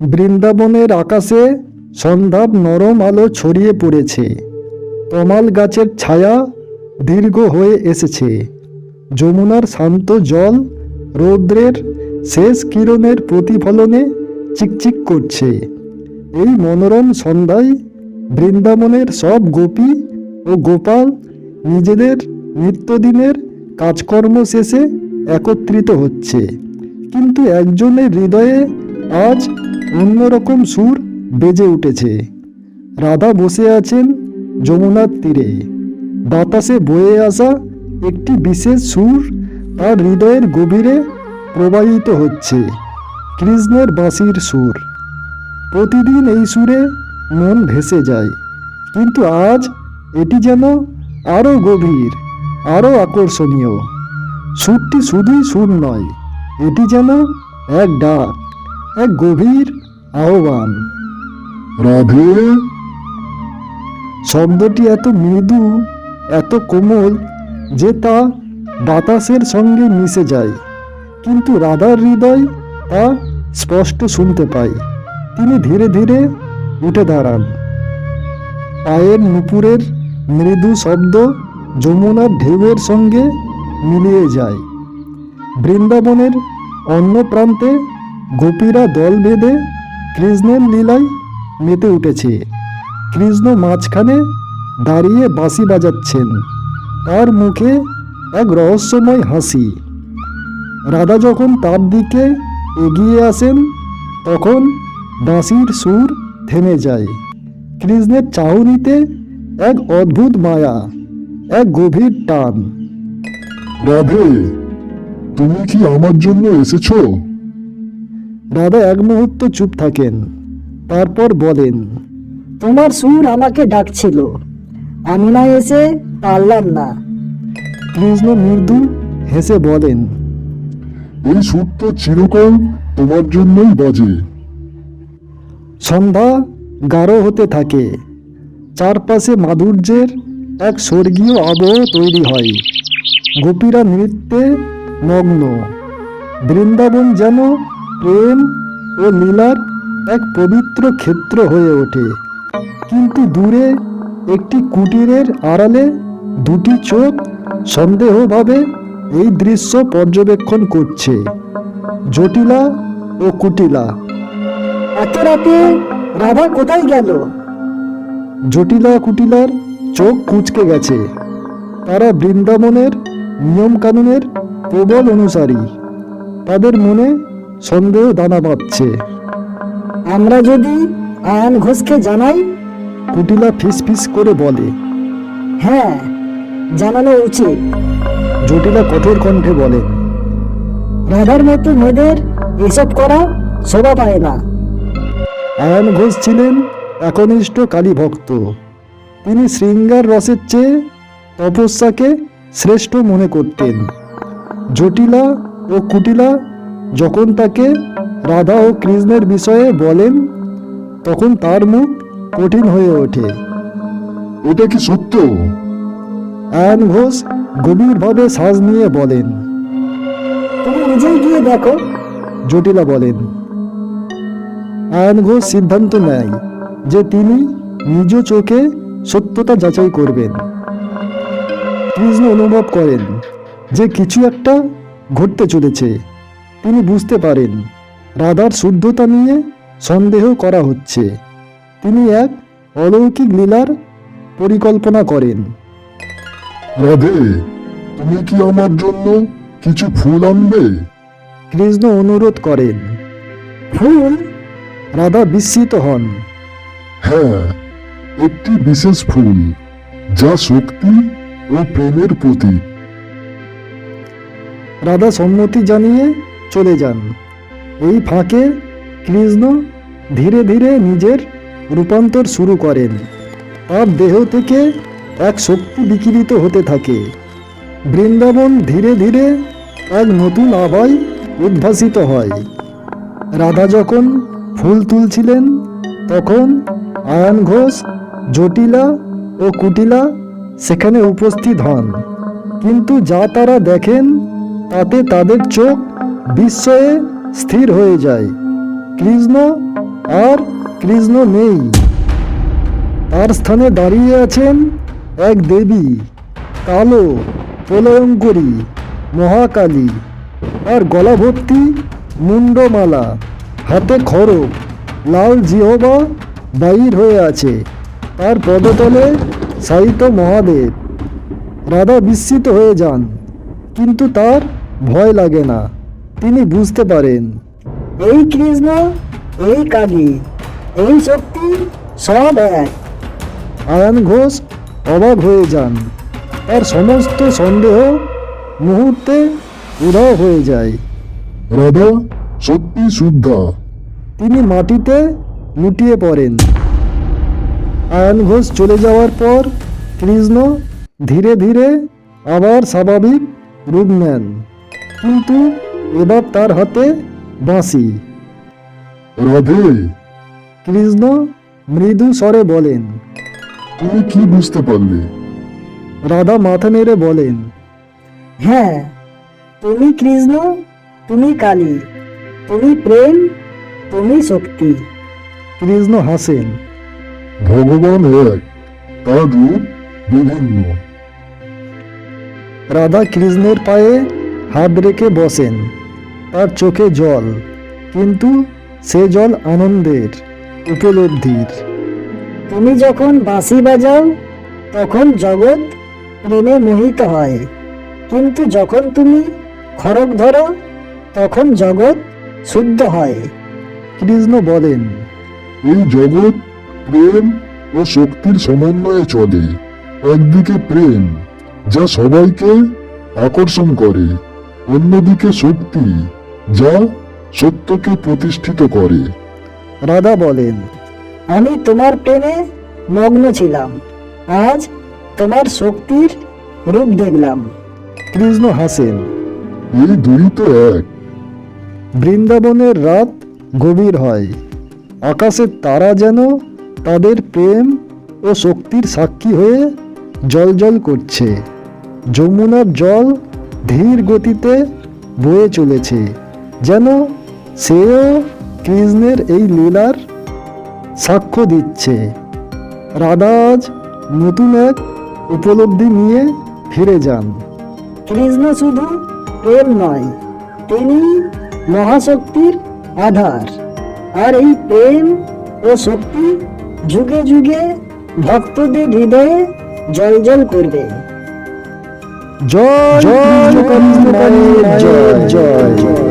বৃন্দাবনের আকাশে সন্ধ্যার নরম আলো ছড়িয়ে পড়েছে। তমাল গাছের ছায়া দীর্ঘ হয়ে এসেছে। যমুনার শান্ত জল রৌদ্রের শেষ কিরণের প্রতিফলনে চিকচিক করছে। এই মনোরম সন্ধ্যায় বৃন্দাবনের সব গোপী ও গোপাল নিজেদের নিত্যদিনের কাজকর্ম শেষে একত্রিত হচ্ছে। কিন্তু একজনের হৃদয়ে আজ অন্যরকম সুর বেজে উঠেছে। রাধা বসে আছেন যমুনার তীরে। বাতাসে বয়ে আসা একটি বিশেষ সুর তার হৃদয়ের গভীরে প্রবাহিত হচ্ছে। কৃষ্ণের বাঁশির সুর। প্রতিদিন এই সুরে মন ভেসে যায়। কিন্তু আজ এটি যেন আরও গভীর, আরও আকর্ষণীয়। সুরটি শুধুই সুর নয়, এটি যেন এক ডাক, এক গভীর আহ্বান। রাধে। শব্দটি এত মৃদু, এত কোমল যে তা বাতাসের সঙ্গে মিশে যায়। কিন্তু রাধার হৃদয় তা স্পষ্ট শুনতে পায়। তিনি ধীরে ধীরে উঠে দাঁড়ান। পায়ের নুপুরের মৃদু শব্দ যমুনার ঢেউয়ের সঙ্গে মিলিয়ে যায়। বৃন্দাবনের অন্য প্রান্তে গোপীরা দল বেঁধে কৃষ্ণের লীলায় মেতে উঠেছে। কৃষ্ণ মাঝখানে দাঁড়িয়ে বাঁশি বাজাচ্ছেন। তার মুখে এক রহস্যময় হাসি। রাধা যখন তার দিকে এগিয়ে আসেন, তখন বাঁশির সুর থেমে যায়। কৃষ্ণের চাহনিতে এক অদ্ভুত মায়া, এক গভীর টান। রাধে, তুমি কি আমার জন্য এসেছ? রাধা এক মুহূর্ত চুপ থাকেন তারপর বলেন তোমার সুর আমাকে ডাকছিল। আমি না এসে পারলাম না। কৃষ্ণ মৃদু হেসে বলেন এই সুর তো চিরকাল তোমার জন্যই বাজে। সন্ধ্যা গাঢ় হতে থাকে চারপাশে মাধুর্যের এক স্বর্গীয় আবহ তৈরি হয়। গোপীরা নৃত্যে মগ্ন বৃন্দাবন যেন প্রেম ও লীলার এক পবিত্র ক্ষেত্র হয়ে ওঠে। কিন্তু দূরে একটি কুটিরের আড়ালে দুটি চোখ সন্দেহভাবে এই দৃশ্য পর্যবেক্ষণ করছে। জটিলা ও কুটিলা। এত রাতে রাধা কোথায় গেল? জটিলা কুটিলার চোখ কুঁচকে গেছে। তারা বৃন্দাবনের নিয়মকানুনের প্রবল অনুসারী। তাদের মনে সন্দেহ দানা বাঁধছে। আমরা যদি আয়ন ঘোষকে জানাই? কুটিলা ফিসফিস করে বলে হ্যাঁ জানানো উচিত। জটিলা কঠোর কণ্ঠে বলে রাধার মতো মেয়েদের এসব করা শোভা পায় না। আয়ন ঘোষ ছিলেন একনিষ্ঠ কালী ভক্ত। তিনি শৃঙ্গার রসের চেয়ে তপস্যাকে শ্রেষ্ঠ মনে করতেন। জটিলা ও কুটিলা যখন তাকে রাধা ও কৃষ্ণের বিষয়ে বলেন তখন তার মুখ কঠিন হয়ে ওঠে। এটা কি সত্য? আয়ন ঘোষ গভীরভাবে শ্বাস নিয়ে বলেন তুমি নিজেই গিয়ে দেখো। জটিলা বলেন আয়ন ঘোষ সিদ্ধান্ত নেয় যে তিনি নিজ চোখে সত্যতা যাচাই করবেন। কৃষ্ণ অনুভব করেন যে কিছু একটা ঘটতে চলেছে। তিনি বুঝতে পারেন। রাধার শুদ্ধতা নিয়ে সন্দেহ করা হচ্ছে। তিনি এক অলৌকিক লীলার পরিকল্পনা করেন। রাধে তুমি কি আমার জন্য কিছু ফুল আনবে? কৃষ্ণ অনুরোধ করেন। ফুল? রাধা বিস্মিত হন। হ্যাঁ একটি বিশেষ ফুল যা শক্তি ও প্রেমের প্রতীক। রাধা সম্মতি জানিয়ে চলে যান। এই ফাঁকে কৃষ্ণ ধীরে ধীরে নিজের রূপান্তর শুরু করেন। তার দেহ থেকে এক শক্তি বিকিরিত হতে থাকে। বৃন্দাবন ধীরে ধীরে এক নতুন আভায় উদ্ভাসিত হয়। রাধা যখন ফুল তুলছিলেন, তখন আয়ন ঘোষ জটিলা ও কুটিলা সেখানে উপস্থিত হন। কিন্তু যা তারা দেখেন, তাতে তাদের চোখ বিস্ময়ে স্থির হয়ে যায়। কৃষ্ণ আর কৃষ্ণ নেই। তার স্থানে দাঁড়িয়ে আছেন এক দেবী, কালো প্রলয়ঙ্করী মহাকালী। আর গলা ভর্তি মুন্ডমালা হাতে খড়গ, লাল জিহবা বাহির হয়ে আছে। তার পদতলে সাহিত্য মহাদেব। রাধা বিস্মিত হয়ে যান, কিন্তু তার ভয় লাগে না। তিনি বুঝতে পারেন। এই কৃষ্ণ এই কালী এই শক্তি সব এক। আয়ান ঘোষ অবাক হয়ে যান। তার সমস্ত সন্দেহ মুহূর্তে উধাও হয়ে যায়। রাধা সত্যি শুদ্ধা। তিনি মাটিতে লুটিয়ে পড়েন। আয়ান ঘোষ চলে যাওয়ার পর কৃষ্ণ ধীরে ধীরে আবার স্বাভাবিক রূপ নেন। কিন্তু এবার তার হাতে বাঁশি। রাধে। কৃষ্ণ মৃদু স্বরে বলেন তুমি কি বুঝতে পারলে? রাধা মাথা নেড়ে বলেন হ্যাঁ তুমি কৃষ্ণ তুমি কালী তুমি প্রেম তুমি শক্তি। কৃষ্ণ হাসেন ভগবান এক তার রূপ বিভিন্ন। রাধা কৃষ্ণের পায়ে হাত রেখে বসেন। তার চোখে জল, কিন্তু সে জল আনন্দের উপলব্ধির তুমি যখন বাঁশি বাজাও, তখন জগৎ প্রেমে মোহিত হয়। কিন্তু যখন তুমি খড়গ ধরো, তখন জগৎ শুদ্ধ হয়। কৃষ্ণ বলেন, এই জগৎ প্রেম ও শক্তির সমন্বয়ে চলে। একদিকে প্রেম, যা সবাইকে আকর্ষণ করে, অন্যদিকে শক্তি। যা সত্যকে প্রতিষ্ঠিত করে। রাধা বলেন আমি তোমার প্রেমে মগ্ন ছিলাম। আজ তোমার শক্তির রূপ দেখলাম। কৃষ্ণ হাসেন এই দুই তো এক। বৃন্দাবনের রাত গভীর হয়। আকাশের তারা যেন তাদের প্রেম ও শক্তির সাক্ষী হয়ে জলজল করছে। যমুনার জল ধীর গতিতে বয়ে চলেছে। যেন সেও কৃষ্ণের এই লীলার সাক্ষ্য দিচ্ছে। রাধা আজ নতুন এক উপলব্ধি নিয়ে ফিরে যান। কৃষ্ণ শুধু প্রেম নয় তিনি মহাশক্তির আধার। আর এই প্রেম ও শক্তি যুগে যুগে ভক্তদের হৃদয়ে জল জল করবে। জয় জয় কালী জয়। জয়।